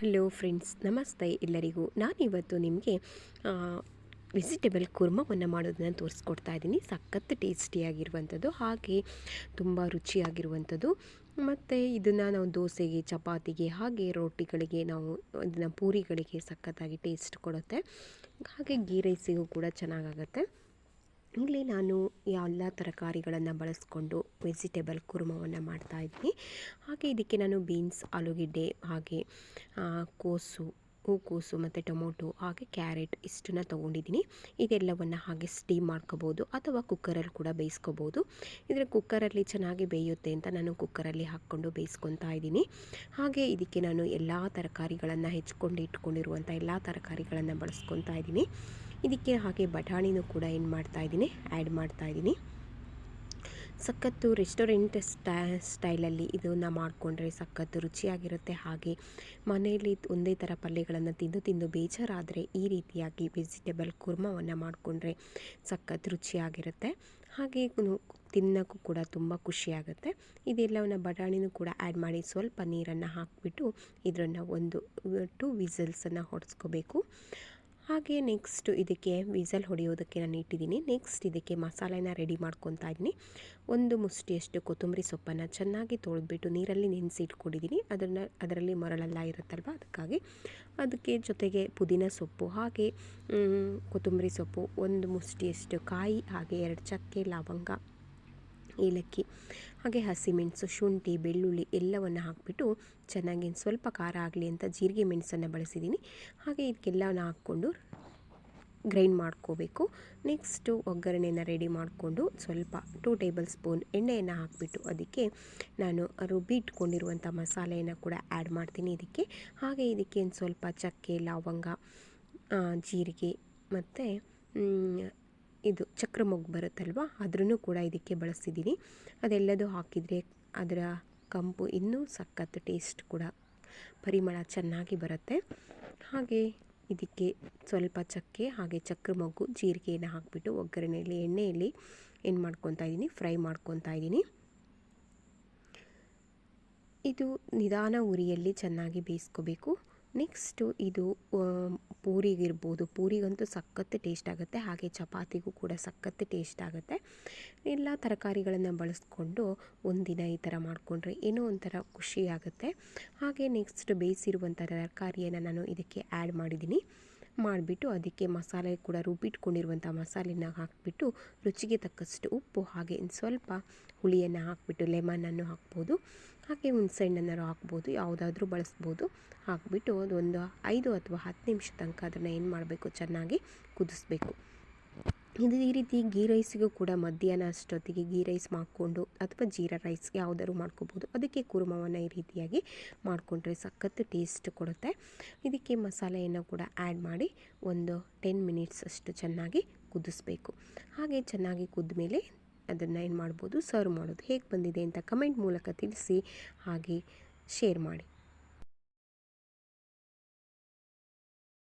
Hello friends ನಮಸ್ತೆ ಎಲ್ಲರಿಗೂ. ನಾನಿವತ್ತು ನಿಮಗೆ ವೆಜಿಟೇಬಲ್ ಕುರ್ಮವನ್ನು ಮಾಡೋದನ್ನು ತೋರಿಸ್ಕೊಡ್ತಾ ಇದ್ದೀನಿ. ಸಖತ್ತು ಟೇಸ್ಟಿಯಾಗಿರುವಂಥದ್ದು ಹಾಗೆ ತುಂಬ ರುಚಿಯಾಗಿರುವಂಥದ್ದು. ಮತ್ತು ಇದನ್ನು ನಾವು ದೋಸೆಗೆ, ಚಪಾತಿಗೆ, ಹಾಗೆ ರೊಟ್ಟಿಗಳಿಗೆ ನಾವು ಇದನ್ನು ಪೂರಿಗಳಿಗೆ ಸಖತ್ತಾಗಿ ಟೇಸ್ಟ್ ಕೊಡುತ್ತೆ. ಹಾಗೆ ಗೀ ರೈಸಿಗೂ ಕೂಡ ಚೆನ್ನಾಗಾಗತ್ತೆ. ಇಲ್ಲಿ ನಾನು ಎಲ್ಲ ತರಕಾರಿಗಳನ್ನು ಬಳಸ್ಕೊಂಡು ವೆಜಿಟೇಬಲ್ ಕುರ್ಮವನ್ನು ಮಾಡ್ತಾಯಿದ್ದೀನಿ ಹಾಗೆ ಇದಕ್ಕೆ ನಾನು ಬೀನ್ಸ್, ಆಲೂಗೆಡ್ಡೆ, ಹಾಗೆ ಕೋಸು, ಹೂಕೋಸು ಮತ್ತು ಟೊಮೊಟೊ, ಹಾಗೆ ಕ್ಯಾರೆಟ್ ಇಷ್ಟನ್ನು ತೊಗೊಂಡಿದ್ದೀನಿ. ಇದೆಲ್ಲವನ್ನು ಹಾಗೆ ಸ್ಟೀಮ್ ಮಾಡ್ಕೋಬೋದು ಅಥವಾ ಕುಕ್ಕರಲ್ಲಿ ಕೂಡ ಬೇಯಿಸ್ಕೋಬೋದು. ಇದರ ಕುಕ್ಕರಲ್ಲಿ ಚೆನ್ನಾಗಿ ಬೇಯುತ್ತೆ ಅಂತ ನಾನು ಕುಕ್ಕರಲ್ಲಿ ಹಾಕ್ಕೊಂಡು ಬೇಯಿಸ್ಕೊತಾ ಇದ್ದೀನಿ. ಹಾಗೆ ಇದಕ್ಕೆ ನಾನು ಎಲ್ಲ ತರಕಾರಿಗಳನ್ನು ಹೆಚ್ಕೊಂಡು ಇಟ್ಕೊಂಡಿರುವಂಥ ಎಲ್ಲ ತರಕಾರಿಗಳನ್ನು ಬಳಸ್ಕೊತಾ ಇದ್ದೀನಿ. ಇದಕ್ಕೆ ಹಾಗೆ ಬಟಾಣಿನೂ ಕೂಡ ಏನು ಮಾಡ್ತಾಯಿದ್ದೀನಿ ಆ್ಯಡ್ ಮಾಡ್ತಾಯಿದ್ದೀನಿ ಸಖತ್ತು ರೆಸ್ಟೋರೆಂಟ್ ಸ್ಟಾ ಸ್ಟೈಲಲ್ಲಿ ಇದನ್ನು ಮಾಡಿಕೊಂಡ್ರೆ ಸಖತ್ತು ರುಚಿಯಾಗಿರುತ್ತೆ. ಹಾಗೆ ಮನೆಯಲ್ಲಿ ಒಂದೇ ಥರ ಪಲ್ಯಗಳನ್ನು ತಿಂದು ತಿಂದು ಬೇಜಾರಾದರೆ ಈ ರೀತಿಯಾಗಿ ವೆಜಿಟೇಬಲ್ ಕುರ್ಮವನ್ನು ಮಾಡಿಕೊಂಡ್ರೆ ಸಖತ್ ರುಚಿಯಾಗಿರುತ್ತೆ. ಹಾಗೆ ತಿನ್ನೋಕ್ಕೂ ಕೂಡ ತುಂಬ ಖುಷಿಯಾಗುತ್ತೆ. ಇದೆಲ್ಲವನ್ನು ಬಟಾಣಿನೂ ಕೂಡ ಆ್ಯಡ್ ಮಾಡಿ ಸ್ವಲ್ಪ ನೀರನ್ನು ಹಾಕಿಬಿಟ್ಟು ಇದರನ್ನು ಒಂದು ಟು ವಿಸಲ್ಸನ್ನು ಹೊಡೆಸ್ಕೋಬೇಕು. ಹಾಗೆ ನೆಕ್ಸ್ಟ್ ಇದಕ್ಕೆ ವಿಸಲ್ ಹೊಡೆಯೋದಕ್ಕೆ ನಾನು ಇಟ್ಟಿದ್ದೀನಿ. ನೆಕ್ಸ್ಟ್ ಇದಕ್ಕೆ ಮಸಾಲೆನ ರೆಡಿ ಮಾಡ್ಕೊತಾ ಇದ್ದೀನಿ. ಒಂದು ಮುಷ್ಟಿಯಷ್ಟು ಕೊತ್ತಂಬರಿ ಸೊಪ್ಪನ್ನು ಚೆನ್ನಾಗಿ ತೊಳೆದ್ಬಿಟ್ಟು ನೀರಲ್ಲಿ ನೆನೆಸಿ ಇಟ್ಕೊಂಡಿದ್ದೀನಿ ಅದನ್ನು ಅದರಲ್ಲಿ ಮರಳೆಲ್ಲ ಇರುತ್ತಲ್ವ, ಅದಕ್ಕಾಗಿ ಅದಕ್ಕೆ ಜೊತೆಗೆ ಪುದೀನ ಸೊಪ್ಪು, ಹಾಗೆ ಕೊತ್ತಂಬರಿ ಸೊಪ್ಪು, ಒಂದು ಮುಷ್ಟಿಯಷ್ಟು ಕಾಯಿ, ಹಾಗೆ ಎರಡು ಚಕ್ಕೆ ಲವಂಗ ಏಲಕ್ಕಿ, ಹಾಗೆ ಹಸಿಮೆಣಸು ಶುಂಠಿ, ಬೆಳ್ಳುಳ್ಳಿ ಎಲ್ಲವನ್ನು ಹಾಕಿಬಿಟ್ಟು ಚೆನ್ನಾಗಿ ಸ್ವಲ್ಪ ಖಾರ ಆಗಲಿ ಅಂತ ಜೀರಿಗೆ ಮೆಣಸನ್ನು ಬಳಸಿದ್ದೀನಿ ಹಾಗೆ ಇದಕ್ಕೆಲ್ಲವನ್ನು ಹಾಕ್ಕೊಂಡು ಗ್ರೈಂಡ್ ಮಾಡ್ಕೋಬೇಕು. ನೆಕ್ಸ್ಟು ಒಗ್ಗರಣೆನ ರೆಡಿ ಮಾಡಿಕೊಂಡು ಸ್ವಲ್ಪ ಟೂ ಟೇಬಲ್ ಸ್ಪೂನ್ ಎಣ್ಣೆಯನ್ನು ಹಾಕಿಬಿಟ್ಟು ಅದಕ್ಕೆ ನಾನು ರುಬ್ಬಿ ಇಟ್ಕೊಂಡಿರುವಂಥ ಮಸಾಲೆಯನ್ನು ಕೂಡ ಆ್ಯಡ್ ಮಾಡ್ತೀನಿ ಇದಕ್ಕೆ. ಹಾಗೆ ಇದಕ್ಕೆ ಒಂದು ಸ್ವಲ್ಪ ಚಕ್ಕೆ, ಲವಂಗ ಜೀರಿಗೆ ಮತ್ತು ಇದು ಚಕ್ರ ಮೊಗ್ಗು ಬರುತ್ತಲ್ವ? ಅದ್ರೂ ಕೂಡ ಇದಕ್ಕೆ ಬಳಸಿದ್ದೀನಿ ಅದೆಲ್ಲದೂ ಹಾಕಿದರೆ ಅದರ ಕಂಪು ಇನ್ನೂ ಸಖತ್ ಟೇಸ್ಟ್ ಕೂಡ ಪರಿಮಳ ಚೆನ್ನಾಗಿ ಬರುತ್ತೆ. ಹಾಗೆ ಇದಕ್ಕೆ ಸ್ವಲ್ಪ ಚಕ್ಕೆ, ಹಾಗೆ ಚಕ್ರ ಮೊಗ್ಗು, ಜೀರಿಗೆಯನ್ನು ಹಾಕಿಬಿಟ್ಟು ಒಗ್ಗರಣೆಯಲ್ಲಿ, ಎಣ್ಣೆಯಲ್ಲಿ ಏನು ಮಾಡ್ಕೊತಾ ಇದ್ದೀನಿ ಫ್ರೈ ಮಾಡ್ಕೊತಾ ಇದ್ದೀನಿ ಇದು ನಿಧಾನ ಉರಿಯಲ್ಲಿ ಚೆನ್ನಾಗಿ ಬೇಯಿಸ್ಕೋಬೇಕು. ನೆಕ್ಸ್ಟು ಇದು ಪೂರಿಗಿರ್ಬೋದು. ಪೂರಿಗಂತೂ ಸಖತ್ತು ಟೇಸ್ಟ್ ಆಗುತ್ತೆ ಹಾಗೆ ಚಪಾತಿಗೂ ಕೂಡ ಸಖತ್ತು ಟೇಸ್ಟ್ ಆಗುತ್ತೆ ಎಲ್ಲ ತರಕಾರಿಗಳನ್ನು ಬಳಸ್ಕೊಂಡು ಒಂದಿನ ಈ ಥರ ಮಾಡಿಕೊಂಡ್ರೆ ಏನೋ ಒಂಥರ ಖುಷಿ ಆಗುತ್ತೆ ಹಾಗೆ ನೆಕ್ಸ್ಟ್ ಬೇಯಿಸಿರುವಂಥ ತರಕಾರಿಯನ್ನು ನಾನು ಇದಕ್ಕೆ ಆ್ಯಡ್ ಮಾಡಿದ್ದೀನಿ. ಮಾಡಿಬಿಟ್ಟು ಅದಕ್ಕೆ ಮಸಾಲೆ ಕೂಡ ರುಬ್ಬಿಟ್ಕೊಂಡಿರುವಂಥ ಮಸಾಲೆನ ಹಾಕಿಬಿಟ್ಟು ರುಚಿಗೆ ತಕ್ಕಷ್ಟು ಉಪ್ಪು ಹಾಗೆ ಸ್ವಲ್ಪ ಹುಳಿಯನ್ನು ಹಾಕಿಬಿಟ್ಟು ಲೆಮನನ್ನು ಹಾಕ್ಬೋದು. ಹಾಗೆ ಹುಣಸೆಹಣ್ಣನ್ನು ಹಾಕ್ಬೋದು. ಯಾವುದಾದ್ರೂ ಬಳಸ್ಬೋದು. ಹಾಕಿಬಿಟ್ಟು ಅದೊಂದು ಐದು ಅಥವಾ ಹತ್ತು ನಿಮಿಷ ತನಕ ಅದನ್ನು ಏನು ಮಾಡಬೇಕು? ಚೆನ್ನಾಗಿ ಕುದಿಸ್ಬೇಕು. ಇದು ಈ ರೀತಿ ಗೀ ರೈಸಿಗೂ ಕೂಡ ಮಧ್ಯಾಹ್ನ ಅಷ್ಟೊತ್ತಿಗೆ ಗೀ ರೈಸ್ ಮಾಡಿಕೊಂಡು ಅಥವಾ ಜೀರಾ ರೈಸ್ ಯಾವುದಾದ್ರು ಮಾಡ್ಕೋಬೋದು. ಅದಕ್ಕೆ ಕುರುಮವನ್ನು ಈ ರೀತಿಯಾಗಿ ಮಾಡಿಕೊಂಡ್ರೆ ಸಖತ್ತು ಟೇಸ್ಟ್ ಕೊಡುತ್ತೆ. ಇದಕ್ಕೆ ಮಸಾಲೆಯನ್ನು ಕೂಡ ಆ್ಯಡ್ ಮಾಡಿ ಒಂದು ಟೆನ್ ಮಿನಿಟ್ಸ್ ಅಷ್ಟು ಚೆನ್ನಾಗಿ ಕುದಿಸ್ಬೇಕು. ಹಾಗೆ ಚೆನ್ನಾಗಿ ಕುದ್ದ ಮೇಲೆ ಅದನ್ನು ಏನು ಮಾಡ್ಬೋದು ಸರ್ವ್ ಮಾಡೋದು. ಹೇಗೆ ಬಂದಿದೆ ಅಂತ ಕಮೆಂಟ್ ಮೂಲಕ ತಿಳಿಸಿ ಹಾಗೆ ಶೇರ್ ಮಾಡಿ.